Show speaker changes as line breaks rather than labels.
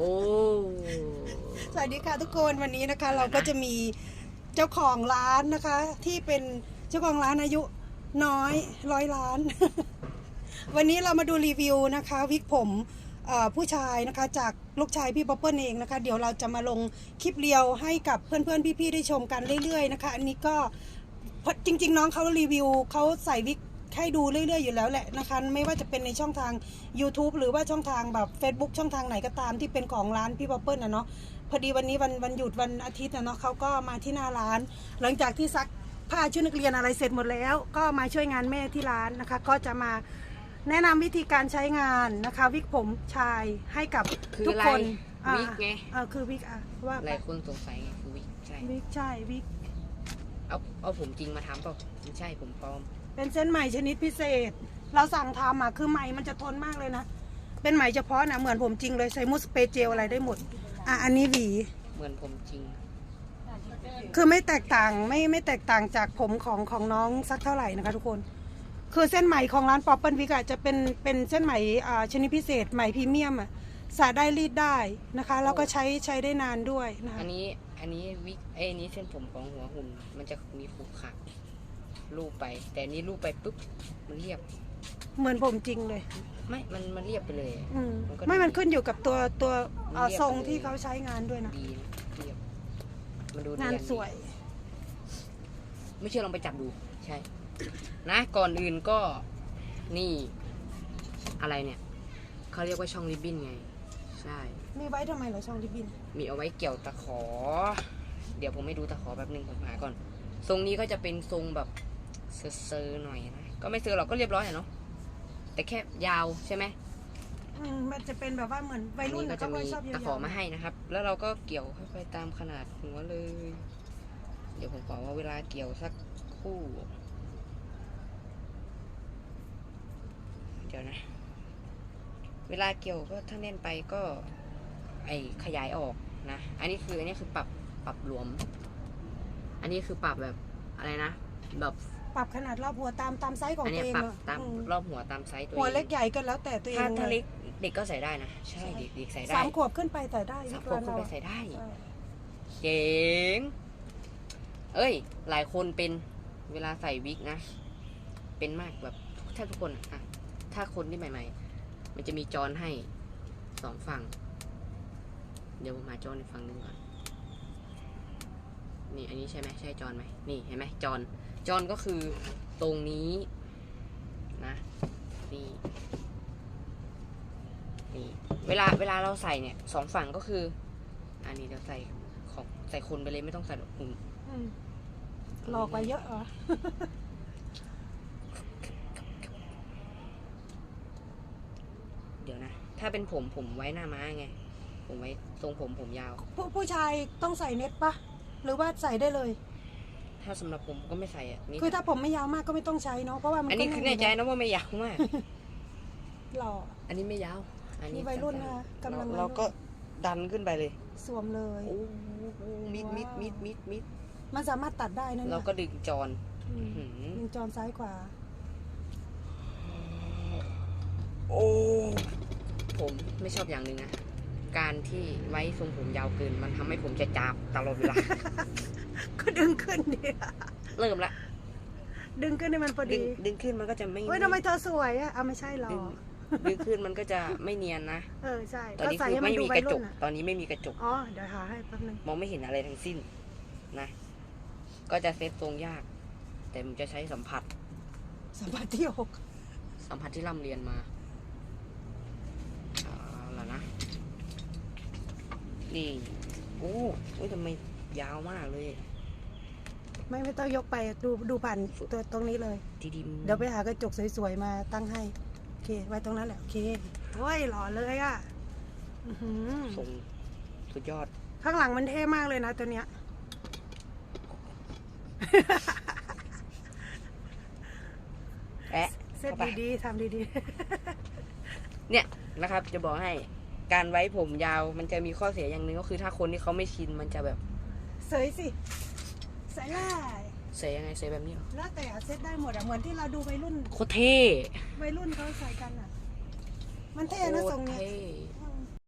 อ้
สวัสดีค่ะทุกคนวันนี้นะคะ เราก็จะมีเจ้าของร้านนะคะ ที่เป็นเจ้าของร้านอายุน้อยร้อยล้าน วันนี้เรามาดูรีวิวนะคะ วิกผมเอ่อผู้ชายนะคะจากลูกชายพี่ป๊อปเปิ้ลเองนะคะ เดี๋ยวเราจะมาลงคลิปเรียวให้กับเพื่อนๆพี่ๆได้ชมกันเรื่อยๆนะคะ อันนี้ก็เพราะจริง ๆ น้องเขารีวิวเขาใส่วิก ให้ดูเรื่อยๆอยู่แล้วแหละนะคะ ไม่ว่าจะเป็นในช่องทาง YouTube หรือว่าช่องทางแบบ Facebook ช่องทางไหนก็ตามที่เป็นของร้านพี่ป๊อปเปิ้ลนะเนาะพอดีวันนี้วันวันหยุดวันอาทิตย์นะเนาะเขาก็มาที่หน้าร้าน หลังจากที่ซักผ้าชุดนักเรียนอะไรเสร็จหมดแล้ว ก็มาช่วยงานแม่ที่ร้านนะคะ ก็จะมาแนะนำวิธีการใช้งานนะคะ วิกผมชายให้กับ
คือ
ทุก
อะไร
คนอ่า
วิกไง
เออคือวิกอะว่า
ห
ไป
ลายคนสงสัยไงคือวิกใช่
วิกใช่วิก
เอาเอาผมจริงมาทำเปล่าไม่ใช่ผมปลอม
เป็นเส้นไหมชนิดพิเศษ เราสั่งทำอะคือไหมมันจะทนมากเลยนะ เป็นไหมเฉพาะนะเหมือนผมจริงเลยใส่มุสเปรย์เจลอะไรได้หมด อะอันนี้หวี
เหมือนผมจริง
คือไม่แตกต่างไม่ไม่แตกต่างจากผมของของน้องสักเท่าไหร่นะคะทุกคน คือเส้นไหมของร้านป๊อปเปิลวิกอะจะเป็นเป็นเส้นไหมอ่าชนิดพิเศษไหมพรีเมียมอะสาได้รีดได้นะคะ แล้วก็ใช้ใช้ได้นานด้วยนะคะ
อันนี้ อันนี้วิกเอ้ยอันนี้เส้นผมของหัวหุ่น มันจะมีขรุขระ ลูบไป แต่อันนี้ลูบไปปุ๊บมันเรียบ
เหมือนผมจริงเลย
ไม่ มันมันเรียบไปเลย
อืม
มันก็
ไม่มันขึ้นอยู่กับตัวตัวอ่า
เรียบ
ทรง
ไปเลย
ที่เขาใช้งานด้วยนะ
ดีนะเรียบมันดู
งาน
เรียนดี
สวย
ไม่เชื่อลองไปจับดู ใช่ นะ ก่อนอื่นก็นี่อะไรเนี่ย เขาเรียกว่าช่องริบบิ้นไง ใช่
มีไว้ทำไมเหรอช่องริบบิน
มีเอาไว้เกี่ยวตะขอ เดี๋ยวผมให้ดูตะขอแป๊บนึงผมหาก่อน ทรงนี้ก็จะเป็นทรงแบบเซอร์ๆหน่อยนะ ก็ไม่เซอร์หรอกก็เรียบร้อยอะเนาะแต่แค่ยาวใช่ไหม
อืมมันจะเป็นแบบว่าเหมือนวั
อั
ย
น
รุ่น
นี้ก็
นะ
จะ
เขาก็
มี
ชอบยาว
ตะขอมาให้นะครับ แล้วเราก็เกี่ยวเข้าไปตามขนาดหัวเลย เดี๋ยวผมขอว่าเวลาเกี่ยวสักครู่ เดี๋ยวนะ เวลาเกี่ยวก็ถ้าแน่นไปก็ ไอขยายออกนะ อันนี้คืออันนี้คือปรับปรับหลวม อันนี้คือปรับแบบอะไรนะแบบ
ปรับขนาดรอบหัวตามตามไซส์ของ
อัน
ตัว
นี้
เอง
ปรับ
เนอะ
ตาม
อืม
รอบหัวตามไซส์ตัวเอง
หัวเล็กใหญ่ก็แล้วแต่ตัวเอง
ถ้าถ้า
ล
เล็
ย
กเด็กก็ใส่ได้นะ ใช่เด็กเด็กใส่ได้
สามขวบขึ้นไปแต่ได้
สามขวบขึ้นไปใส่ได้
ใช่
เจ๋ง เอ้ย หลายคนเป็นเวลาใส่วิกนะ เป็นมากแบบแทบทุกคนอะอะถ้าคนที่ใหม่ ๆ มันจะมีจอนให้สองฝั่ง เดี๋ยวผมหาจอนอีกฝั่งหนึ่งก่อน นี่อันนี้ใช่ไหมใช่จอนไหมนี่เห็นไหมจอนจอนก็คือตรงนี้นะนี่นี่เวลาเวลาเราใส่เนี่ยสองฝั่งก็คือ อันนี้เดี๋ยวใส่ของใส่คนไปเลยไม่ต้องใส่หุ่น
อืมหลอกไปเยอะเหรอ
เดี๋ยวนะ ถ้าเป็นผมผมไว้หน้าม้าไง ผมไว้ทรงผมผมยาว
ผู้ผู้ชายต้องใส่เน็ตปะ หรือว่าใส่ได้เลย
ถ้าสำหรับผมก็ไม่ใส่อะนี่
คือถ้าผมไม่ยาวมากก็ไม่ต้องใช้เนาะเพราะว่ามัน
อันนี้คือแน่ใจนะว่าไม่ยาวมาก
หล่อ
อันนี้ไม่ยาว อันนี้
นี่วัยรุ่นนะคะกำลังวัยรุ่น
เราก็ดันขึ้นไปเลย
สวมเลย
โอ้โหมิดมิดมิดมิดมิด
มันสามารถตัดได้นะเนี่
เรา
ย
ก็ดึงจอน
อืม
หืม
ยิงจอนซ้ายขวา
โอ้ ผมไม่ชอบอย่างหนึ่งนะ การที่ไว้ทรงผมยาวเกิน มันทำให้ผมจะจับตลอดเวลา
ก็ดึงขึ้นดิ
เริ่มละ
ดึงขึ้นให้มันพอ
ดึ
ดี
งดึงขึ้นมันก็จะไม่
เฮ้ยทำไมเธอสวยอะเอาไม่ใช่หรอ
ดึงดึงขึ้นมันก็จะไม่เนียนนะ
เออใช่
ตอน
ก็
นี้
ใส่
คือ
ให้มัน
ไม่
ดู
มี
วั
ก
ย
ระจ
รุ่
ก
นอะ
ตอนนี้ไม่มีกระจก
อ๋อเดี๋ยวหาให้แป๊บนึง
มองไม่เห็นอะไรทั้งสิ้นนะ ก็จะเซตทรงยาก แต่มันจะใช้สัมผัส
สัมผัสที่หก
สัมผัสที่ร่ำเรียนมาเอาละนะ นี่ โอ้โอ้ยทำไมยาวมากเลย
ไม่ไม่ต้องยกไปดูดูผ่านตัวตรงนี้เลย
ทีดิม
เดี๋ยวไปหากระจกสวยๆมาตั้งให้ โอเค ไว้ตรงนั้นแหละ โอเคโอ้ยหล่อเลยอะอื้อหือ
ทรงสุดยอด
ข้างหลังมันเท่มากเลยนะตัวเนี้ย
แอะ
เซ็ต
เข้าไป
ดีๆทำดี
เนี่ยนะครับ จะบอกให้ การไว้ผมยาวมันจะมีข้อเสียอย่างหนึ่งก็คือ ถ้าคนที่เขาไม่ชินมันจะแบบ
ๆเสยสิใส่ได้
เสียยังไงเสียแบบนี้เหรอ
แล้วแต่เซ็ตได้หมดอะเหมือนที่เราดูวัยรุ่น
โคตรเท่
วัยรุ่นเขาใส่กันอะมันเท่นะทรง
โคตร
เนี้ย
เท่